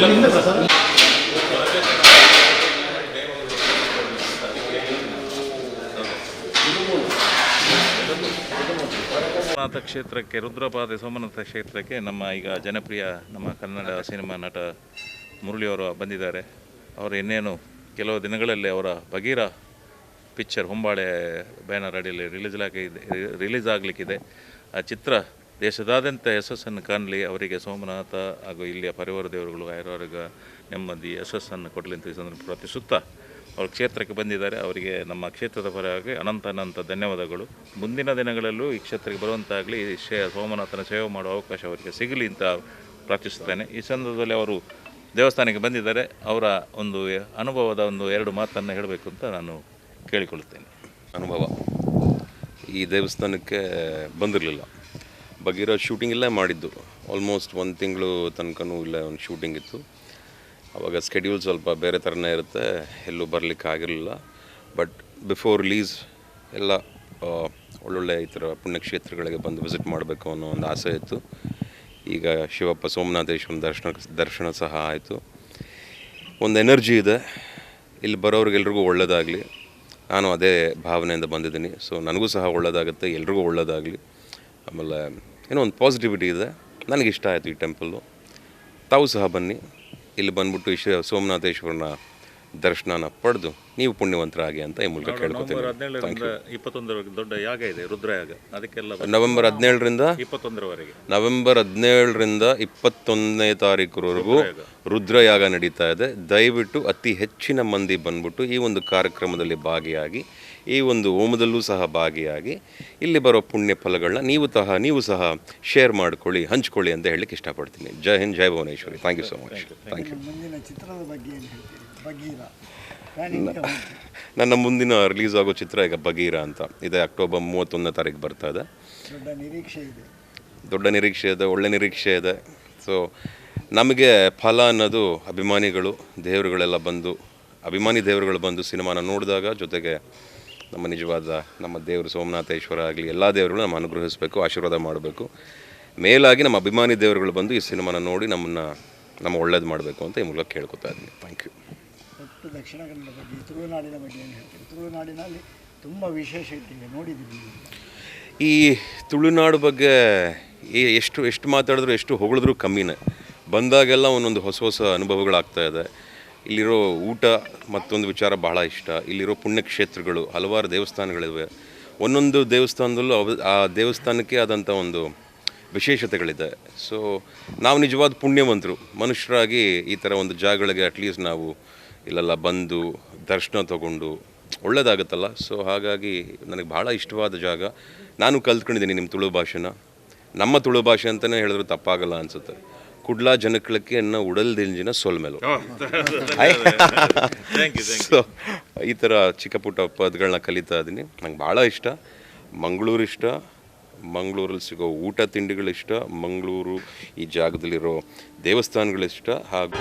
ಇಲ್ಲಿಂದ ಪ್ರಸಾದ ಸೋಮನಾಥ ಕ್ಷೇತ್ರಕ್ಕೆ ರುದ್ರಪಾದೆ ಸೋಮನಾಥ ಕ್ಷೇತ್ರಕ್ಕೆ ನಮ್ಮ ಈಗ ಜನಪ್ರಿಯ ನಮ್ಮ ಕನ್ನಡ ಸಿನಿಮಾ ನಟ ಮುರಳಿಯವರು ಬಂದಿದ್ದಾರೆ. ಅವರು ಇನ್ನೇನು ಕೆಲವು ದಿನಗಳಲ್ಲಿ ಅವರ ಭಗೀರ ಪಿಕ್ಚರ್ ಹೊಂಬಾಳೆ ಬ್ಯಾನರ್ ಅಡಿಯಲ್ಲಿ ರಿಲೀಸ್ ಆಗಿದೆ ರಿಲೀಸ್ ಆಗಲಿಕ್ಕಿದೆ. ಆ ಚಿತ್ರ ದೇಶದಾದ್ಯಂತ ಯಶಸ್ಸನ್ನು ಕಾಣಲಿ, ಅವರಿಗೆ ಸೋಮನಾಥ ಹಾಗೂ ಇಲ್ಲಿಯ ಪರಿವಾರ ದೇವರುಗಳು ಆಯುರ್ವರ್ಗ ನೆಮ್ಮದಿ ಯಶಸ್ಸನ್ನು ಕೊಡಲಿ ಅಂತ ಈ ಸಂದರ್ಭ ಪ್ರಾರ್ಥಿಸುತ್ತಾ ಅವರು ಕ್ಷೇತ್ರಕ್ಕೆ ಬಂದಿದ್ದಾರೆ. ಅವರಿಗೆ ನಮ್ಮ ಕ್ಷೇತ್ರದ ಪರವಾಗಿ ಅನಂತ ಅನಂತ ಧನ್ಯವಾದಗಳು. ಮುಂದಿನ ದಿನಗಳಲ್ಲೂ ಈ ಕ್ಷೇತ್ರಕ್ಕೆ ಬರುವಂತಾಗಲಿ ಶೇ ಸೋಮನಾಥನ ಸೇವೆ ಮಾಡುವ ಅವಕಾಶ ಅವರಿಗೆ ಸಿಗಲಿ ಅಂತ ಪ್ರಾರ್ಥಿಸುತ್ತೇನೆ. ಈ ಸಂದರ್ಭದಲ್ಲಿ ಅವರು ದೇವಸ್ಥಾನಕ್ಕೆ ಬಂದಿದ್ದಾರೆ. ಅವರ ಒಂದು ಅನುಭವದ ಒಂದು ಎರಡು ಮಾತನ್ನು ಹೇಳಬೇಕು ಅಂತ ನಾನು ಕೇಳಿಕೊಳ್ಳುತ್ತೇನೆ. ಅನುಭವ. ಈ ದೇವಸ್ಥಾನಕ್ಕೆ ಬಂದಿರಲಿಲ್ಲ. ಭಗೀರ ಶೂಟಿಂಗ್ ಇಲ್ಲೇ ಮಾಡಿದ್ದು. ಆಲ್ಮೋಸ್ಟ್ ಒಂದು ತಿಂಗಳು ತನಕನೂ ಇಲ್ಲೇ ಒಂದು ಶೂಟಿಂಗ್ ಇತ್ತು. ಅವಾಗ ಸ್ಕೆಡ್ಯೂಲ್ ಸ್ವಲ್ಪ ಬೇರೆ ಥರನೇ ಇರುತ್ತೆ. ಎಲ್ಲೂ ಬರಲಿಕ್ಕೆ ಆಗಿರಲಿಲ್ಲ. ಬಟ್ ಬಿಫೋರ್ ರಿಲೀಸ್ ಎಲ್ಲ ಒಳ್ಳೊಳ್ಳೆ ಈ ಥರ ಪುಣ್ಯಕ್ಷೇತ್ರಗಳಿಗೆ ಬಂದು ವಿಸಿಟ್ ಮಾಡಬೇಕು ಅನ್ನೋ ಒಂದು ಆಸೆ ಇತ್ತು. ಈಗ ಶಿವಪ್ಪ ಸೋಮನಾಥೇಶ್ವರನ ದರ್ಶನ ದರ್ಶನ ಸಹ ಆಯಿತು. ಒಂದು ಎನರ್ಜಿ ಇದೆ. ಇಲ್ಲಿ ಬರೋರಿಗೆಲ್ರಿಗೂ ಒಳ್ಳೆಯದಾಗಲಿ ನಾನು ಅದೇ ಭಾವನೆಯಿಂದ ಬಂದಿದ್ದೀನಿ. ಸೊ ನನಗೂ ಸಹ ಒಳ್ಳೆಯದಾಗುತ್ತೆ ಎಲ್ರಿಗೂ ಒಳ್ಳೆಯದಾಗಲಿ ಆಮೇಲೆ ಏನೋ ಒಂದು ಪಾಸಿಟಿವಿಟಿ ಇದೆ. ನನಗೆ ಇಷ್ಟ ಆಯಿತು ಈ ಟೆಂಪಲ್ಲು ತಾವು ಸಹ ಬನ್ನಿ. ಇಲ್ಲಿ ಬಂದ್ಬಿಟ್ಟು ಈ ಸೋಮನಾಥೇಶ್ವರನ ದರ್ಶನನ ಪಡೆದು ನೀವು ಪುಣ್ಯವಂತರಾಗಿ ಅಂತ ಈ ಮೂಲಕ ಕೇಳ್ಕೊತೀನಿ. ಇಪ್ಪತ್ತೊಂದರವರೆಗೆ ದೊಡ್ಡ ಯಾಗ ಇದೆ ರುದ್ರಯಾಗ ಅದಕ್ಕೆಲ್ಲ. ನವೆಂಬರ್ ಹದಿನೇಳರಿಂದ ಇಪ್ಪತ್ತೊಂದರವರೆಗೆ. ನವೆಂಬರ್ ಹದಿನೇಳರಿಂದ ಇಪ್ಪತ್ತೊಂದನೇ ತಾರೀಕುವರೆಗೂ ರುದ್ರಯಾಗ ನಡೀತಾ ಇದೆ. ದಯವಿಟ್ಟು ಅತಿ ಹೆಚ್ಚಿನ ಮಂದಿ ಬಂದ್ಬಿಟ್ಟು ಈ ಒಂದು ಕಾರ್ಯಕ್ರಮದಲ್ಲಿ ಭಾಗಿಯಾಗಿ ಈ ಒಂದು ಓಮದಲ್ಲೂ ಸಹ ಭಾಗಿಯಾಗಿ ಇಲ್ಲಿ ಬರೋ ಪುಣ್ಯ ಫಲಗಳನ್ನ ನೀವು ಸಹ ನೀವು ಸಹ ಶೇರ್ ಮಾಡ್ಕೊಳ್ಳಿ ಹಂಚ್ಕೊಳ್ಳಿ ಅಂತ ಹೇಳಲಿಕ್ಕೆ ಇಷ್ಟಪಡ್ತೀನಿ. Jai Hind Jai Bhuvaneshwari. Thank you so much thank you. ನನ್ನ ಮುಂದಿನ ರಿಲೀಸ್ ಆಗೋ ಚಿತ್ರ ಈಗ ಬಗೀರ ಅಂತ. ಇದೆ ಅಕ್ಟೋಬರ್ ಮೂವತ್ತೊಂದನೇ ತಾರೀಕು ಬರ್ತಾ ಇದೆ. ದೊಡ್ಡ ನಿರೀಕ್ಷೆ ಇದೆ. ದೊಡ್ಡ ನಿರೀಕ್ಷೆ ಇದೆ ಒಳ್ಳೆ ನಿರೀಕ್ಷೆ ಇದೆ. ಸೊ ನಮಗೆ ಫಲ ಅನ್ನೋದು ಅಭಿಮಾನಿಗಳು ದೇವರುಗಳೆಲ್ಲ ಬಂದು ಅಭಿಮಾನಿ ದೇವರುಗಳು ಬಂದು ಸಿನಿಮಾನ ನೋಡಿದಾಗ ಜೊತೆಗೆ ನಮ್ಮ ನಿಜವಾದ ನಮ್ಮ ದೇವರು ಸೋಮನಾಥೇಶ್ವರ ಆಗಲಿ ಎಲ್ಲ ದೇವರುಗಳು ನಮ್ಮ ಅನುಗ್ರಹಿಸಬೇಕು ಆಶೀರ್ವಾದ ಮಾಡಬೇಕು. ಮೇಲಾಗಿ ನಮ್ಮ ಅಭಿಮಾನಿ ದೇವರುಗಳು ಬಂದು ಈ ಸಿನಿಮಾನ ನೋಡಿ ನಮ್ಮನ್ನು ನಮ್ಮ ಒಳ್ಳೇದು ಮಾಡಬೇಕು ಅಂತ ಈ ಮೂಲಕ ಕೇಳ್ಕೊತಾ ಇದ್ದೀನಿ. ಥ್ಯಾಂಕ್ ಯು ದಕ್ಷಿಣ ಕನ್ನಡ ಬಗ್ಗೆ ತುಳುನಾಡಿನ ಬಗ್ಗೆ ಏನು ತುಳುನಾಡಿನಲ್ಲಿ ತುಂಬ ವಿಶೇಷ ಇದ್ದೀವಿ ನೋಡಿದ್ದೀವಿ ಈ ತುಳುನಾಡು ಬಗ್ಗೆ ಎಷ್ಟು ಎಷ್ಟು ಮಾತಾಡಿದ್ರು ಎಷ್ಟು ಹೊಗಳಿದ್ರು ಕಮ್ಮಿನೇ. ಬಂದಾಗೆಲ್ಲ ಒಂದೊಂದು ಹೊಸ ಹೊಸ ಅನುಭವಗಳಾಗ್ತಾ ಇದೆ. ಇಲ್ಲಿರೋ ಊಟ ಮತ್ತೊಂದು ವಿಚಾರ ಬಹಳ ಇಷ್ಟ. ಇಲ್ಲಿರೋ ಪುಣ್ಯಕ್ಷೇತ್ರಗಳು, ಹಲವಾರು ದೇವಸ್ಥಾನಗಳಿವೆ. ಒಂದೊಂದು ದೇವಸ್ಥಾನದಲ್ಲೂ ಆ ದೇವಸ್ಥಾನಕ್ಕೆ ಆದಂಥ ಒಂದು ವಿಶೇಷತೆಗಳಿದೆ. ಸೊ ನಾವು ನಿಜವಾದ ಪುಣ್ಯವಂತರು. ಮನುಷ್ಯರಾಗಿ ಈ ಥರ ಒಂದು ಜಾಗಗಳಿಗೆ ಅಟ್ಲೀಸ್ಟ್ ನಾವು ಇಲ್ಲೆಲ್ಲ ಬಂದು ದರ್ಶನ ತಗೊಂಡು ಒಳ್ಳೇದಾಗುತ್ತಲ್ಲ. ಸೊ ಹಾಗಾಗಿ ನನಗೆ ಭಾಳ ಇಷ್ಟವಾದ ಜಾಗ. ನಾನು ಕಲ್ತ್ಕೊಂಡಿದ್ದೀನಿ ನಿಮ್ಮ ತುಳು ಭಾಷೆನ. ನಮ್ಮ ತುಳು ಭಾಷೆ ಅಂತಲೇ ಹೇಳಿದ್ರು ತಪ್ಪಾಗಲ್ಲ ಅನಿಸುತ್ತೆ. ಕುಡ್ಲ ಜನಕ್ಳಕ್ಕೆ ಅನ್ನೋ ಉಡಲ್ ದಿಲ್ಜಿನ ಸೊಲ್ಮೆಲು ಸೊ ಈ ಥರ ಚಿಕ್ಕ ಪುಟ್ಟ ಪದಗಳನ್ನ ಕಲಿತಾ ಇದ್ದೀನಿ ನಂಗೆ ಭಾಳ ಇಷ್ಟ. ಮಂಗಳೂರು ಇಷ್ಟ. ಮಂಗಳೂರಲ್ಲಿ ಸಿಗೋ ಊಟ ತಿಂಡಿಗಳಿಷ್ಟ ಮಂಗಳೂರು ಈ ಜಾಗದಲ್ಲಿರೋ ದೇವಸ್ಥಾನಗಳಿಷ್ಟ ಹಾಗೂ